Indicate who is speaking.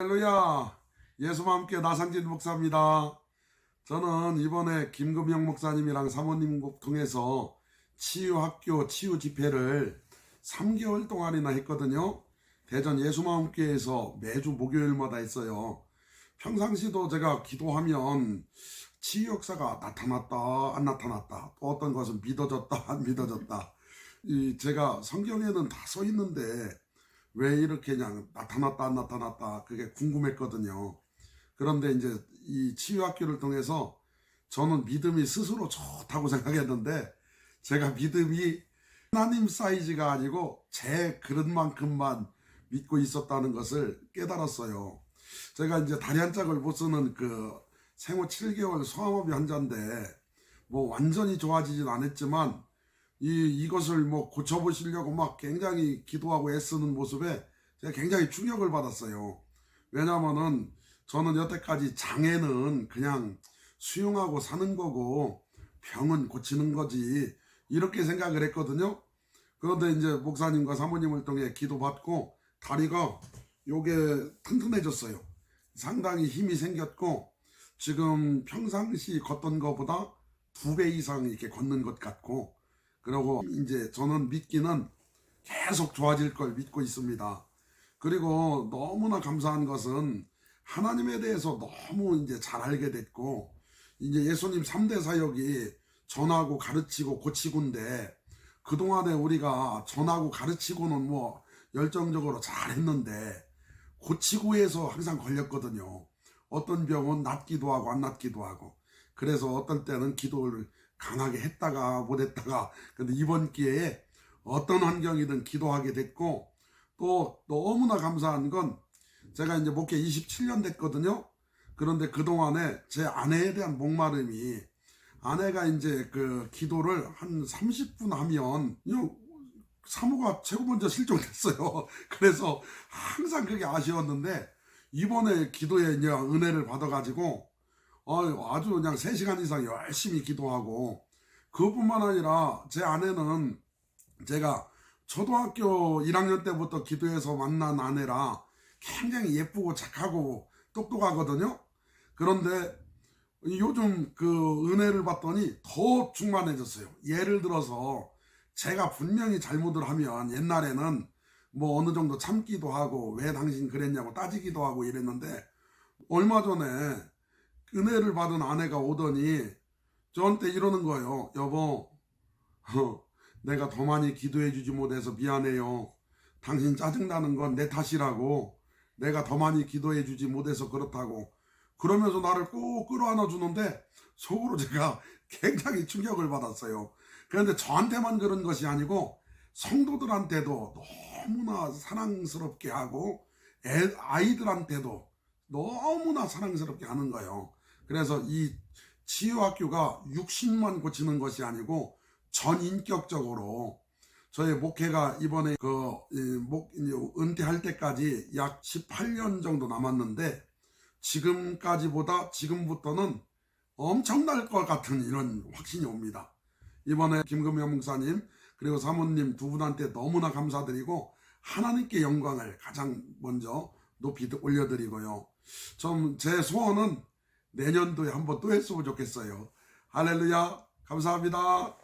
Speaker 1: 할렐루야 예수와 함께 나상진 목사입니다. 저는 이번에 김금영 목사님이랑 사모님 통해서 치유학교 치유 집회를 3개월 동안이나 했거든요. 대전 예수마음교회에서 매주 목요일마다 했어요. 평상시도 제가 기도하면 치유 역사가 나타났다 안 나타났다 또 어떤 것은 믿어졌다 안 믿어졌다 이 제가 성경에는 다 써 있는데 왜 이렇게 그냥 나타났다 안 나타났다 그게 궁금했거든요. 그런데 이제 이 치유학교를 통해서 저는 믿음이 스스로 좋다고 생각했는데 제가 믿음이 하나님 사이즈가 아니고 제 그릇만큼만 믿고 있었다는 것을 깨달았어요. 제가 이제 다리 한 짝을 못 쓰는 그 생후 7개월 소아마비 환자인데 뭐 완전히 좋아지진 않았지만 이 이것을 뭐 고쳐보시려고 막 굉장히 기도하고 애쓰는 모습에 제가 굉장히 충격을 받았어요. 왜냐면은 저는 여태까지 장애는 그냥 수용하고 사는 거고 병은 고치는 거지 이렇게 생각을 했거든요. 그런데 이제 목사님과 사모님을 통해 기도받고 다리가 요게 튼튼해졌어요. 상당히 힘이 생겼고 지금 평상시 걷던 것보다 두 배 이상 이렇게 걷는 것 같고 그리고 이제 저는 믿기는 계속 좋아질 걸 믿고 있습니다. 그리고 너무나 감사한 것은 하나님에 대해서 너무 이제 잘 알게 됐고 이제 예수님 3대 사역이 전하고 가르치고 고치고인데 그동안에 우리가 전하고 가르치고는 뭐 열정적으로 잘 했는데 고치고에서 항상 걸렸거든요. 어떤 병은 낫기도 하고 안 낫기도 하고 그래서 어떤 때는 기도를 강하게 했다가 못했다가 근데 이번 기회에 어떤 환경이든 기도하게 됐고 또 너무나 감사한 건 제가 이제 목회 27년 됐거든요. 그런데 그동안에 제 아내에 대한 목마름이 아내가 이제 그 기도를 한 30분 하면 사모가 최고 먼저 실종됐어요. 그래서 항상 그게 아쉬웠는데 이번에 기도에 이제 은혜를 받아가지고 어, 아주 그냥 3시간 이상 열심히 기도하고 그것뿐만 아니라 제 아내는 제가 초등학교 1학년 때부터 기도해서 만난 아내라 굉장히 예쁘고 착하고 똑똑하거든요. 그런데 요즘 그 은혜를 받더니 더 충만해졌어요. 예를 들어서 제가 분명히 잘못을 하면 옛날에는 뭐 어느 정도 참기도 하고 왜 당신 그랬냐고 따지기도 하고 이랬는데 얼마 전에 은혜를 받은 아내가 오더니 저한테 이러는 거예요. 여보, 어, 내가 더 많이 기도해 주지 못해서 미안해요. 당신 짜증나는 건 내 탓이라고. 내가 더 많이 기도해 주지 못해서 그렇다고. 그러면서 나를 꼭 끌어안아 주는데 속으로 제가 굉장히 충격을 받았어요. 그런데 저한테만 그런 것이 아니고 성도들한테도 너무나 사랑스럽게 하고 애, 아이들한테도 너무나 사랑스럽게 하는 거예요. 그래서 이 치유학교가 육신만 고치는 것이 아니고 전인격적으로 저의 목회가 이번에 그 은퇴할 때까지 약 18년 정도 남았는데 지금까지보다 지금부터는 엄청날 것 같은 이런 확신이 옵니다. 이번에 김금현 목사님 그리고 사모님 두 분한테 너무나 감사드리고 하나님께 영광을 가장 먼저 높이 올려드리고요. 좀 제 소원은 내년도에 한번 또 했으면 좋겠어요. 할렐루야 감사합니다.